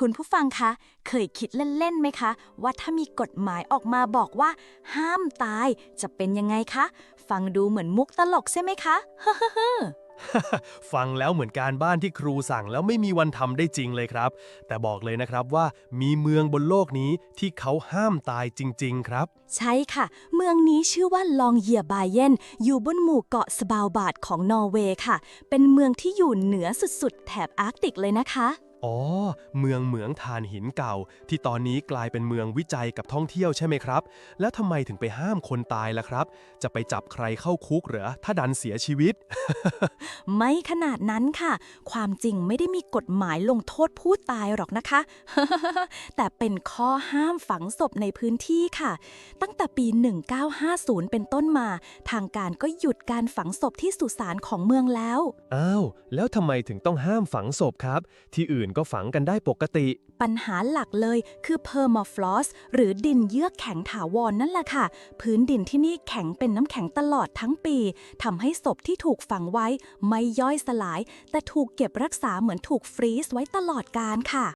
คุณผู้ฟังคะ เคยคิดเล่นๆไหมคะ ว่าถ้ามีกฎหมายออกมาบอกว่า ห้ามตายจะเป็นยังไงคะ ฟังดูเหมือนมุกตลกใช่ไหมคะ ฟังแล้วเหมือนการบ้านที่ครูสั่งแล้วไม่มีวันทำได้จริงเลยครับ แต่บอกเลยนะครับว่ามีเมืองบนโลกนี้ที่เขาห้ามตายจริง ๆ ครับ ใช่ค่ะ เมืองนี้ชื่อว่าลองเยียบายเยนอยู่บนหมู่เกาะสบาวบาดของนอร์เวย์ค่ะ เป็นเมืองที่อยู่เหนือสุดๆ แถบอาร์กติกเลยนะคะ อ๋อ เมืองเหมืองถ่านหินเก่า ที่ตอนนี้กลายเป็นเมืองวิจัยกับท่องเที่ยวใช่ไหมครับ แล้วทำไมถึงไปห้ามคนตายล่ะครับ จะไปจับใครเข้าคุกเหรอถ้าดันเสียชีวิต ไม่ขนาดนั้นค่ะ ความจริงไม่ได้มีกฎหมายลงโทษผู้ตายหรอกนะคะ แต่เป็นข้อห้ามฝังศพในพื้นที่ค่ะ ตั้งแต่ปี 1950 เป็นต้นมา ทางการก็หยุดการฝังศพที่สุสานของเมืองแล้ว อ้าว แล้วทำไมถึงต้องห้ามฝังศพครับ ที่อื่นก็ฝังกันได้ปกติ ปัญหาหลักเลยคือ permafrost หรือดินเยือกแข็งถาวรนนั่นแหละค่ะ พื้นดินที่นี่แข็งเป็นน้ำแข็งตลอดทั้งปีทำให้ศพที่ถูกฝังไว้ไม่ย่อยสลาย แต่ถูกเก็บรักษาเหมือนถูกฟรีซไว้ตลอดกาลค่ะ